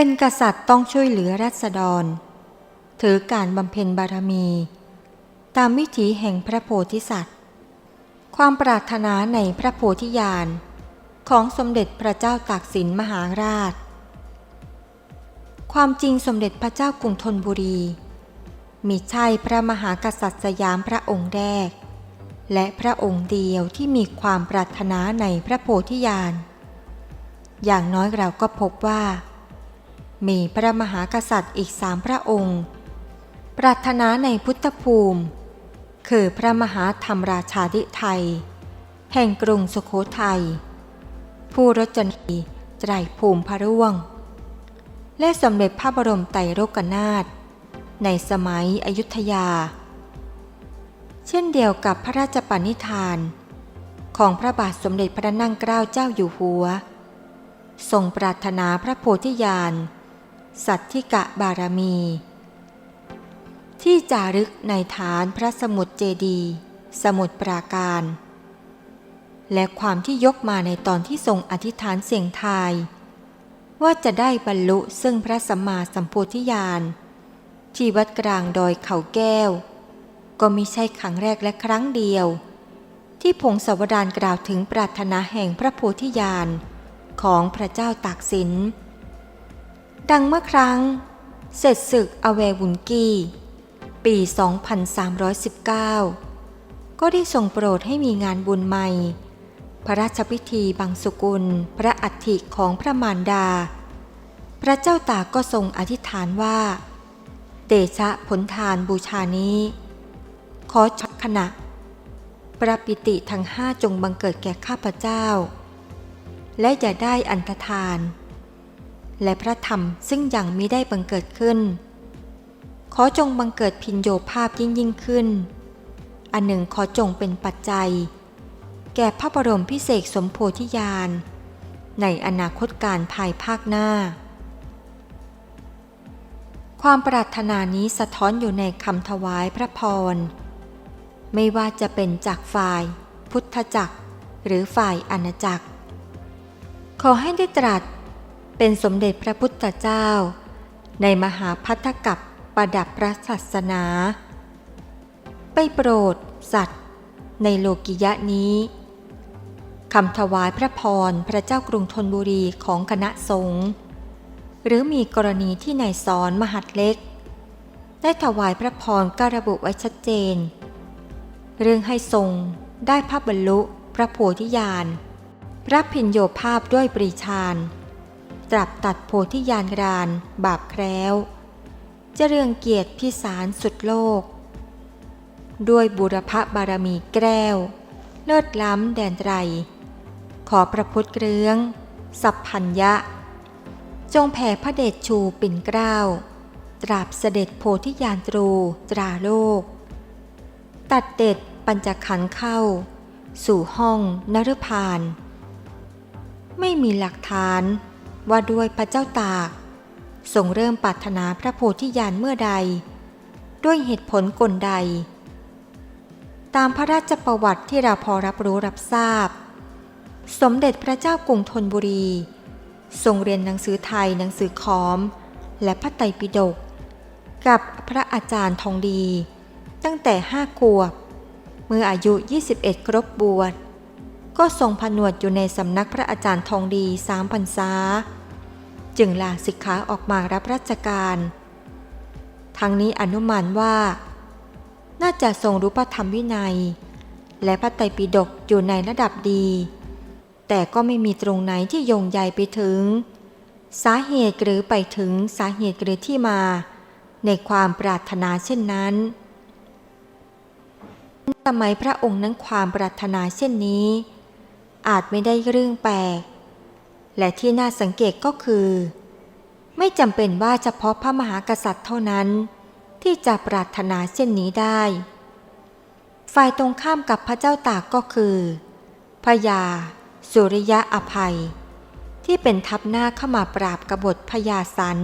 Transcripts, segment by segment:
เป็นกษัตริย์ต้องช่วยเหลือรัษฎร ถือการบำเพ็ญบารมี ตามวิถีแห่งพระโพธิสัตว์ ความปรารถนาในพระโพธิญาณของสมเด็จพระเจ้าตากสินมหาราช ความจริงสมเด็จพระเจ้ากรุงธนบุรี มีใช่พระมหากษัตริย์สยามพระองค์แรก และพระองค์เดียวที่มีความปรารถนาในพระโพธิญาณ อย่างน้อยเราก็พบว่า มีพระมหากษัตริย์อีกสามพระองค์ ปรารถนาในพุทธภูมิ คือพระมหาธรรมราชาธิไทย แห่งกรุงสุโขทัย ผู้รจนีไตรภูมิพระร่วง และสมเด็จพระบรมไตรโลกนาถในสมัยอยุธยา เช่นเดียวกับพระราชปณิธาน ของพระบาทสมเด็จพระนั่งเกล้าเจ้าอยู่หัว ทรงปรารถนาพระโพธิญาณ สัตธิกะบารมี ที่จารึกในฐานพระสมุดเจดีสมุดปราการ และความที่ยกมาในตอนที่ทรงอธิษฐานเสียงทาย ว่าจะได้บรรลุซึ่งพระสัมมาสัมโพธิญาณที่วัดกลางดอยเขาแก้ว ก็มิใช่ครั้งแรกและครั้งเดียว ที่พงศาวดารกล่าวถึงปรารถนาแห่งพระโพธิญาณของพระเจ้าตากสิน ดังเมื่อครั้ง เสร็จศึกอเววุนกี ปี 2319 ก็ได้ทรงโปรดให้มีงานบุญใหม่ พระราชพิธีบังสุกุลพระอัฐิของพระมารดา พระเจ้าตากก็ทรงอธิษฐานว่า เดชะผลทานบูชานี้ ขอชักขณะประปิติทั้งห้าจงบังเกิดแก่ข้าพเจ้า และอย่าได้อันธทาน และพระธรรมซึ่งยังมิได้บังเกิดขึ้น ขอจงบังเกิดพินโยภาพยิ่งยิ่งขึ้น อันหนึ่งขอจงเป็นปัจจัย แก่พระบรมพิเศษสมโพธิญาณในอนาคตการภายภาคหน้า ความปรารถนานี้สะท้อนอยู่ในคำถวายพระพร ไม่ว่าจะเป็นจากฝ่าย พุทธจักร หรือฝ่ายอาณาจักร ขอให้ได้ตรัส เป็นสมเด็จพระพุทธเจ้า ในมหาพัทธกับประดับพระศาสนา ไปโปรด สัตว์ ในโลกิยะนี้คำถวายพระพรพระเจ้ากรุงธนบุรีของคณะสงฆ์หรือมีกรณีที่นายสอนมหัดเล็ก ได้ถวายพระพรก็ระบุไว้ชัดเจน เรื่องให้ทรงได้ภาพบรรลุพระโพธิญาณพระพินโยภาพด้วยปรีชาญ ตรับตัดโพธิญาณราน บาปแคล้วจะเรืองเกียรติพิสารสุดโลก ด้วยบุรพบารมีแก้ว เลิศล้ำแดนไตร ขอพระพุทธเรือง สัพพัญญะ จงแผ่พระเดชชูปิ่นเกล้าตราบเสด็จโพธิญาณตรูตราโลก ตัดเด็ดปัญจขันเข้า สู่ห้องนรพาน ไม่มีหลักฐาน ว่าด้วยพระเจ้าตาก ทรงเริ่มปรารถนาพระโพธิญาณเมื่อใด ด้วยเหตุผลกลใด ตามพระราชประวัติที่เราพอรับรู้รับทราบ สมเด็จพระเจ้ากรุงธนบุรี ทรงเรียนหนังสือไทยหนังสือขอม และพระไตรปิฎกกับพระอาจารย์ทองดี ตั้งแต่ห้าขวบ เมื่ออายุ 21 ครบบวชก็ทรงผนวดอยู่ในสำนักพระอาจารย์ทองดีสามพรรษา จึงลาสิกขาออกมารับราชการ ทั้งนี้อนุมานว่า น่าจะทรงรู้พระธรรมวินัย และพระไตรปิฎกอยู่ในระดับดี แต่ก็ไม่มีตรงไหนที่โยงใยไปถึง สาเหตุหรือไปถึงสาเหตุหรือที่มา ในความปรารถนาเช่นนั้นสมัยพระองค์นั้นความปรารถนาเช่นนี้ อาจไม่ได้เรื่องแปลก และที่น่าสังเกตก็คือ ไม่จำเป็นว่าเฉพาะพระมหากษัตริย์เท่านั้น ที่จะปรารถนาเช่นนี้ได้ ฝ่ายตรงข้ามกับพระเจ้าตากก็คือพระยาสุริยะอภัย ที่เป็นทัพหน้าเข้ามาปราบกบฏพญาสัน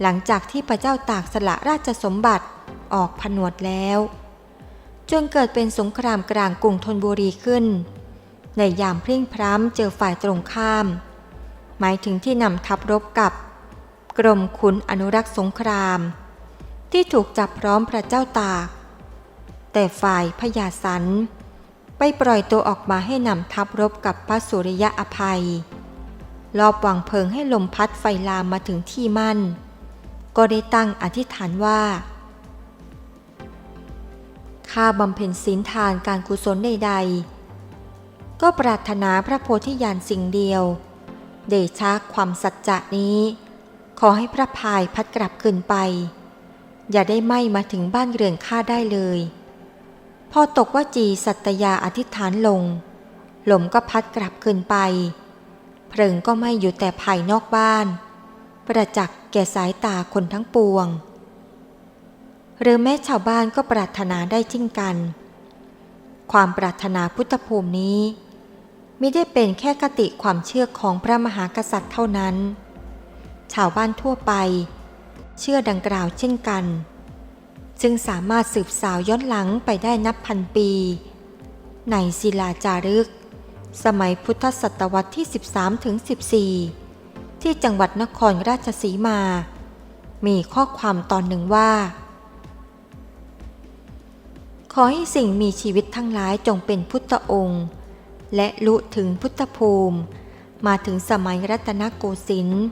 หลังจากที่พระเจ้าตากสละราชสมบัติออกผนวดแล้ว จนเกิดเป็นสงครามกลางกรุงธนบุรีขึ้น ในยามพริ่งพร้ำเจอฝ่ายตรงข้าม หมายถึงที่นำทัพรบกับกรมขุนอนุรักษ์สงคราม ที่ถูกจับพร้อมพระเจ้าตาก แต่ฝ่ายพญาสันไปปล่อยตัวออกมาให้นำทัพรบกับพระสุริยะอภัย รอบวางเพลิงให้ลมพัดไฟลามมาถึงที่มั่น ก็ได้ตั้งอธิษฐานว่าข้าบำเพ็ญศีลทานการกุศลใดๆก็ปรารถนาพระโพธิญาณสิ่งเดียว เดชะความสัจจะนี้ ขอให้พระพายพัดกลับคืนไป อย่าได้ไหม้มาถึงบ้านเรือนข้าได้เลย พอตกว่าจีสัตยาอธิษฐานลง ลมก็พัดกลับคืนไป เพลิงก็ไหม้อยู่แต่ภายนอกบ้าน ประจักษ์แก่สายตาคนทั้งปวง หรือแม้ชาวบ้านก็ปรารถนาได้เช่นกัน ความปรารถนาพุทธภูมินี้ ม่ได้เป็นแค่คติความเชื่อของพระมหากษัตริย์เท่านั้น ชาวบ้านทั่วไป เชื่อดังกล่าวเช่นกัน จึงสามารถสืบสาวย้อนหลังไปได้นับพันปี ในศิลาจารึก สมัยพุทธศตวรรษที่ 13ถึง14 ที่จังหวัดนครราชสีมา มีข้อความตอนหนึ่งว่า ขอให้สิ่งมีชีวิตทั้งหลายจงเป็นพุทธองค์ และลุถึงพุทธภูมิ มาถึงสมัยรัตนโกสินทร์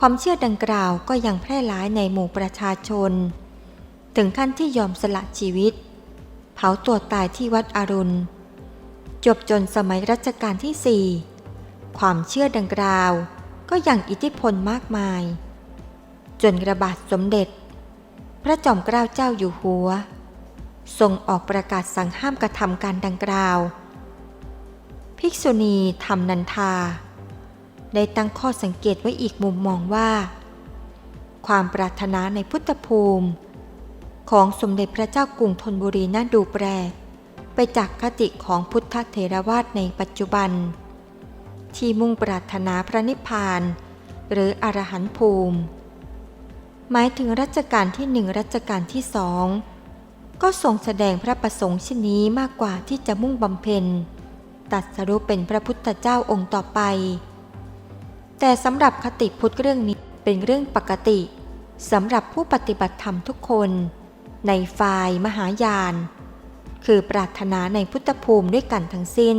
ความเชื่อดังกล่าวก็ยังแพร่หลายในหมู่ประชาชน ถึงขั้นที่ยอมสละชีวิต เผาตัวตายที่วัดอรุณ จบจนสมัยรัชกาลที่สี่ความเชื่อดังกล่าวก็ยังอิทธิพลมากมาย จนระบาดสมเด็จ พระจอมเกล้าเจ้าอยู่หัว ทรงออกประกาศสั่งห้ามกระทำการดังกล่าว ภิกษุณีทำนันทา ได้ตั้งข้อสังเกตไว้อีกมุมมองว่า ความปรารถนาในพุทธภูมิ ของสมเด็จพระเจ้ากรุงธนบุรีน่าดูแปลกไปจากคติของพุทธเถรวาทในปัจจุบัน ที่มุ่งปรารถนาพระนิพพาน หรืออรหันตภูมิ หมายถึงรัชกาลที่หนึ่งรัชกาลที่สองก็ทรงแสดงพระประสงค์เช่นนี้มากกว่าที่จะมุ่งบำเพ็ญ ตัดสรุปเป็นพระพุทธเจ้าองค์ต่อไป แต่สำหรับคติพุทธเรื่องนี้เป็นเรื่องปกติสำหรับผู้ปฏิบัติธรรมทุกคน ในฝ่ายมหายาน คือปรารถนาในพุทธภูมิด้วยกันทั้งสิ้น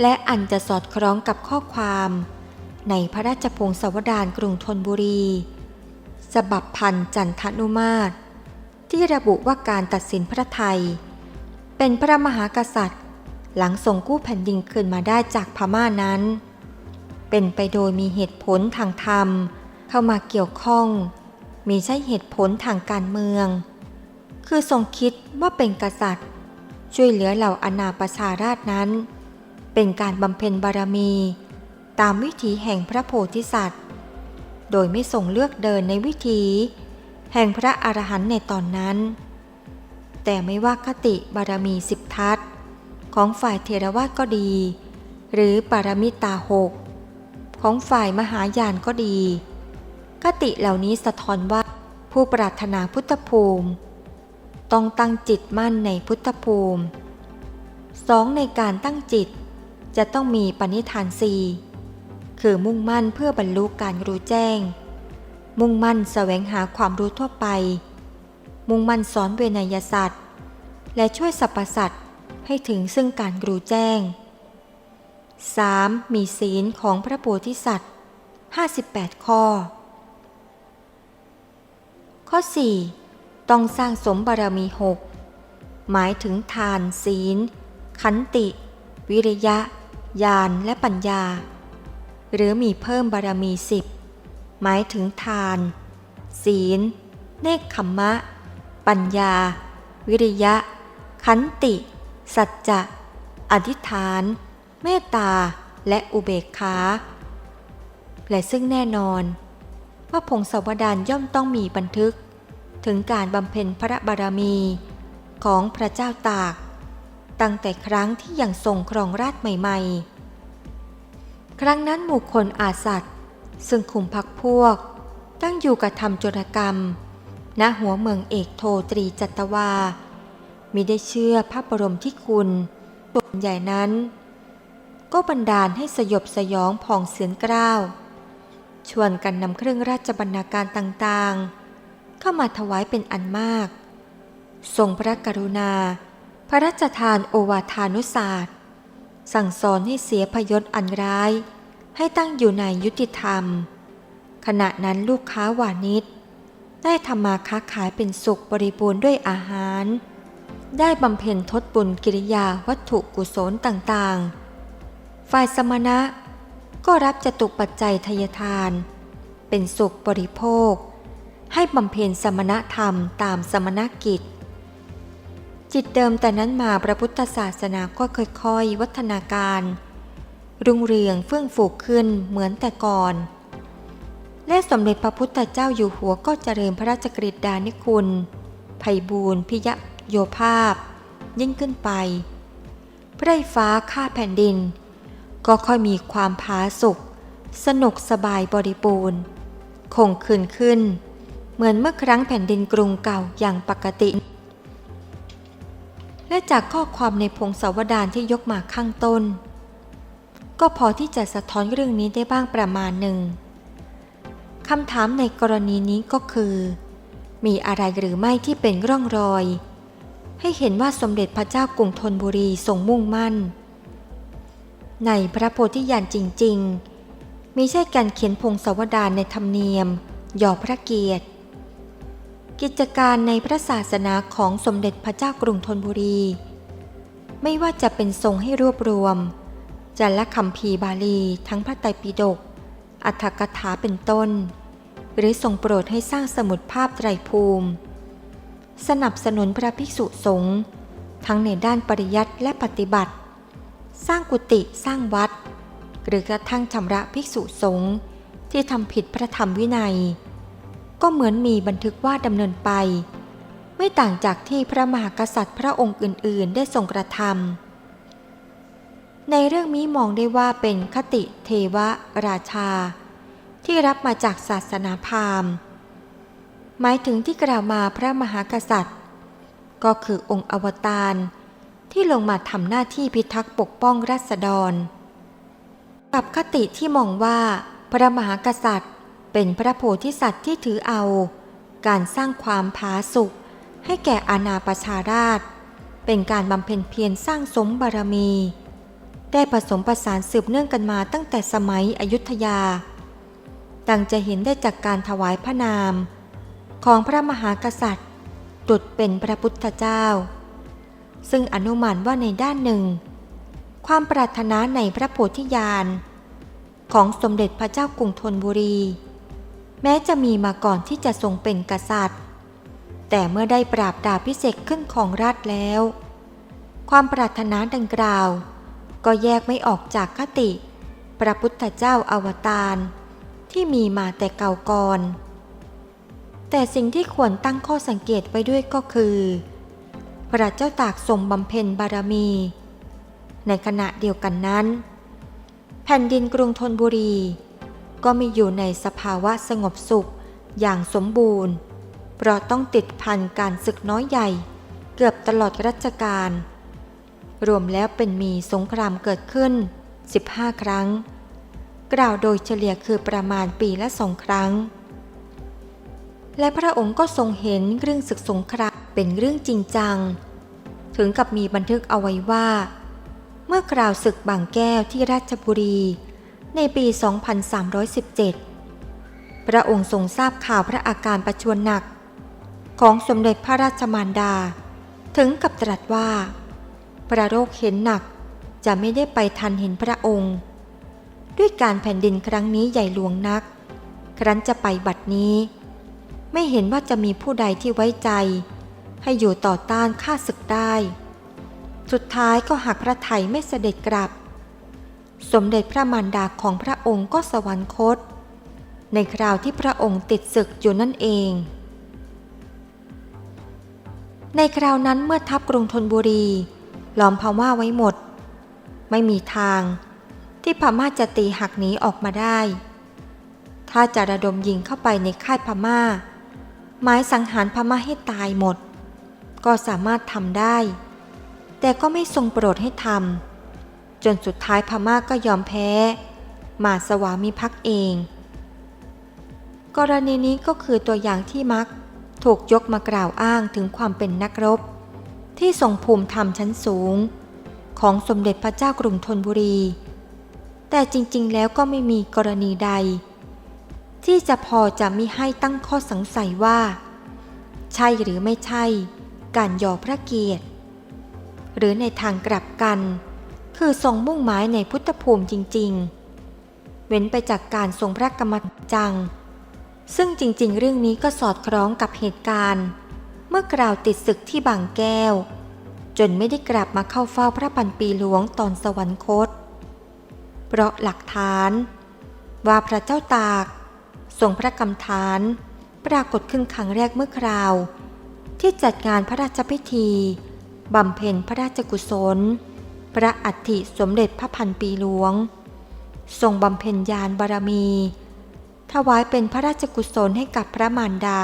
และอันจะสอดคล้องกับข้อความ ในพระราชพงศาวดารกรุงธนบุรีฉบับพันจันทนุมาตรที่ระบุว่าการตัดสินพระไทย เป็นพระมหากษัตริย์ หลังส่งกู้แผ่นดินคืนมาได้จากพม่านั้น เป็นไปโดยมีเหตุผลทางธรรม เข้ามาเกี่ยวข้อง มีใช่เหตุผลทางการเมือง คือทรงคิดว่าเป็นกษัตริย์ ช่วยเหลือเหล่าอนาประชาราชนั้น เป็นการบำเพ็ญบารมี ตามวิถีแห่งพระโพธิสัตว์ โดยไม่ทรงเลือกเดินในวิถีแห่งพระอรหันต์ในตอนนั้น แต่ไม่ว่าคติบารมีสิบทัศของฝ่ายเทรวาสก็ดี หรือปารมิตาหกของฝ่ายมหายานก็ดี คติเหล่านี้สะท้อนว่าผู้ปรารถนาพุทธภูมิ ต้องตั้งจิตมั่นในพุทธภูมิสองในการตั้งจิตจะต้องมีปณิธานสี่คือมุ่งมั่นเพื่อบรรลุการรู้แจ้ง มุ่งมั่นแสวงหาความรู้ทั่วไป มุ่งมั่นสอนเวนยศาสตร์ และช่วยสรรพสัตว์ให้ถึงซึ่งการรู้แจ้ง 3. มีศีลของพระโพธิสัตว์ 58 ข้อ ข้อ 4. ต้องสร้างสมบารมีหกหมายถึงทานศีล ขันติ วิริยะ ญาณและปัญญา หรือมีเพิ่มบารมีสิบหมายถึงทาน ศีล เนคขมมะ ปัญญา วิริยะ ขันติ สัจจะ อธิษฐาน เมตตา และอุเบกขา และซึ่งแน่นอน ว่าพงศาวดารย่อมต้องมีบันทึก ถึงการบำเพ็ญพระบารมีของพระเจ้าตาก ตั้งแต่ครั้งที่ยังทรงครองราชใหม่ๆ ครั้งนั้นหมู่คนอาสัตว์ซึ่งคุมพักพวก ตั้งอยู่กับทำโจรกรรม ณหัวเมืองเอกโทตรีจัตวา มิได้เชื่อพระบรมที่คุณส่วนใหญ่นั้น ก็บันดาลให้สยบสยองผ่องเสียนกล้าว ชวนกันนำเครื่องราชบรรณาการต่างๆ เข้ามาถวายเป็นอันมาก ทรงพระกรุณา พระราชทานโอวาทานุศาสตร์ สั่งสอนให้เสียพยศอันร้าย ให้ตั้งอยู่ในยุติธรรม ขณะนั้นลูกค้าวานิช ได้ทำมาค้าขายเป็นสุขบริบูรณ์ด้วยอาหาร ได้บำเพ็ญทดบุญกิริยาวัตถุกุศลต่างๆ ฝ่ายสมณะ ก็รับจตุปัจจัยทยทาน เป็นสุขบริโภค ให้บำเพ็ญสมณธรรมตามสมณกิจ จิตเดิมแต่นั้นมาพระพุทธศาสนาก็ค่อยๆ วัฒนาการ รุ่งเรืองเฟื่องฟูขึ้นเหมือนแต่ก่อน และสมเด็จพระพุทธเจ้าอยู่หัวก็เจริญพระราชกฤษดานิคุณไพบูรณ์พิยโยภาพ ยิ่งขึ้นไปพระไฟฟ้าข้าแผ่นดิน ก็ค่อยมีความผาสุกสนุกสบายบริบูรณ์ คงคืนขึ้น เหมือนเมื่อครั้งแผ่นดินกรุงเก่าอย่างปกติ และจากข้อความในพงศาวดารที่ยกมาข้างต้น ก็พอที่จะสะท้อนเรื่องนี้ได้บ้างประมาณหนึ่ง คำถามในกรณีนี้ก็คือ มีอะไรหรือไม่ที่เป็นร่องรอย ให้เห็นว่าสมเด็จพระเจ้ากรุงธนบุรีทรงมุ่งมั่น ในพระโพธิญาณจริง ๆ มีใช่การเขียนพงศาวดารในธรรมเนียมหย่อพระเกียรติ กิจการในพระศาสนาของสมเด็จพระเจ้ากรุงธนบุรี ไม่ว่าจะเป็นทรงให้รวบรวมจันละคำพีบาลีทั้งพระไตรปิฎก อัฏฐกถาเป็นต้น หรือทรงโปรดให้สร้างสมุดภาพไตรภูมิ สนับสนุนพระภิกษุสงฆ์ทั้งในด้านปริยัติและปฏิบัติ สร้างกุฏิสร้างวัด หรือกระทั่งชำระภิกษุสงฆ์ที่ทำผิดพระธรรมวินัย ก็เหมือนมีบันทึกว่าดำเนินไป ไม่ต่างจากที่พระมหากษัตริย์พระองค์อื่น ๆ ได้ทรงกระทำ ในเรื่องนี้มองได้ว่าเป็นคติเทวราชา ที่รับมาจากศาสนาพราหมณ์ หมายถึงที่กล่าวมาพระมหากษัตริย์ ก็คือองค์อวตารที่ลงมาทำหน้าที่พิทักษ์ปกป้องรัษฎร กับคติที่มองว่าพระมหากษัตริย์เป็นพระโพธิสัตว์ที่ถือเอา การสร้างความผาสุกให้แก่อาณาประชาราช เป็นการบำเพ็ญเพียรสร้างสมบารมี ได้ผสมประสานสืบเนื่องกันมาตั้งแต่สมัยอยุธยา ดังจะเห็นได้จากการถวายพระนาม ของพระมหากษัตริย์ตรุดเป็นพระพุทธเจ้า ซึ่งอนุมานว่าในด้านหนึ่ง ความปรารถนาในพระโพธิญาณ ของสมเด็จพระเจ้ากรุงธนบุรี แม้จะมีมาก่อนที่จะทรงเป็นกษัตริย์ แต่เมื่อได้ปราบดาบพิเศษขึ้นของราชแล้ว ความปรารถนาดังกล่าว ก็แยกไม่ออกจากคติ พระพุทธเจ้าอวตารที่มีมาแต่เก่าก่อน แต่สิ่งที่ควรตั้งข้อสังเกตไว้ด้วยก็คือ พระเจ้าตากทรงบำเพ็ญบารมี ในขณะเดียวกันนั้น แผ่นดินกรุงธนบุรี ก็มีอยู่ในสภาวะสงบสุขอย่างสมบูรณ์ เพราะต้องติดพันการศึกน้อยใหญ่ เกือบตลอดรัชกาล รวมแล้วเป็นมีสงครามเกิดขึ้น 15 ครั้ง กล่าวโดยเฉลี่ยคือประมาณปีละสองครั้ง และพระองค์ก็ทรงเห็นเรื่องศึกสงครามเป็นเรื่องจริงจัง ถึงกับมีบันทึกเอาไว้ว่า เมื่อกล่าวศึกบางแก้วที่ราชบุรี ในปี 2317 พระองค์ทรงทราบข่าวพระอาการประชวรหนัก ของสมเด็จพระราชมารดา ถึงกับตรัสว่า พระโรคเห็นหนัก จะไม่ได้ไปทันเห็นพระองค์ ด้วยการแผ่นดินครั้งนี้ใหญ่หลวงนัก ครั้นจะไปบัดนี้ ไม่เห็นว่าจะมีผู้ใดที่ไว้ใจ ให้อยู่ต่อต้านข้าศึกได้ สุดท้ายก็หากพระไทยไม่เสด็จกลับ สมเด็จพระมารดาของพระองค์ก็สวรรคต ในคราวที่พระองค์ติดศึกอยู่นั่นเองในคราวนั้นเมื่อทัพกรุงธนบุรี ล้อมพม่าไว้หมด ไม่มีทาง ที่พม่าจะตีหักหนีออกมาได้ ถ้าจะระดมยิงเข้าไปในค่ายพม่า หมายสังหารพม่าให้ตายหมด ก็สามารถทำได้ แต่ก็ไม่ทรงโปรดให้ทำจนสุดท้ายพม่าก็ยอมแพ้ มาสวามิภักดิ์เอง กรณีนี้ก็คือตัวอย่างที่มักถูกยกมากล่าวอ้างถึงความเป็นนักรบ ที่ทรงภูมิธรรมชั้นสูง ของสมเด็จพระเจ้ากรุงธนบุรี แต่จริงๆ แล้วก็ไม่มีกรณีใด ที่จะพอจะมิให้ตั้งข้อสงสัยว่า ใช่หรือไม่ใช่ การยอพระเกียรติ หรือในทางกลับกัน คือทรงมุ่งหมายในพุทธภูมิจริง ๆ เว้นไปจากการทรงพระกรรมจัง ซึ่งจริงๆ เรื่องนี้ก็สอดคล้องกับเหตุการณ์ มื่อกล่าวติดศึกที่บางแก้ว จนไม่ได้กลับมาเข้าเฝ้าพระปันปีหลวงตอนสวรรคต เพราะหลักฐาน ว่าพระเจ้าตากทรงพระกำฐาน ปรากฏขึ้นครั้งแรกเมื่อคราว ที่จัดงานพระราชพิธีบำเพ็ญพระราชกุศล พระอัฐิสมเด็จพระพันปีหลวง ทรงบำเพ็ญญาณบารมี ถวายเป็นพระราชกุศลให้กับพระมารดา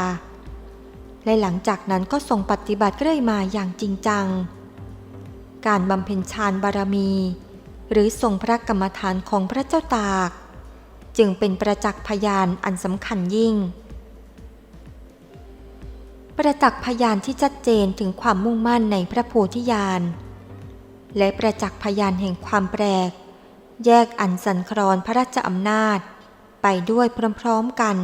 และหลังจากนั้นก็ทรงปฏิบัติเรื่อยมาอย่างจริงจัง การบำเพ็ญฌานบารมี หรือทรงพระกรรมฐานของพระเจ้าตาก จึงเป็นประจักษ์พยานอันสำคัญยิ่ง ประจักษ์พยานที่ชัดเจนถึงความมุ่งมั่นในพระโพธิญาณ และประจักษ์พยานแห่งความแปลก แยกอันสันคลอนพระราชอำนาจ ไปด้วยพร้อมๆกัน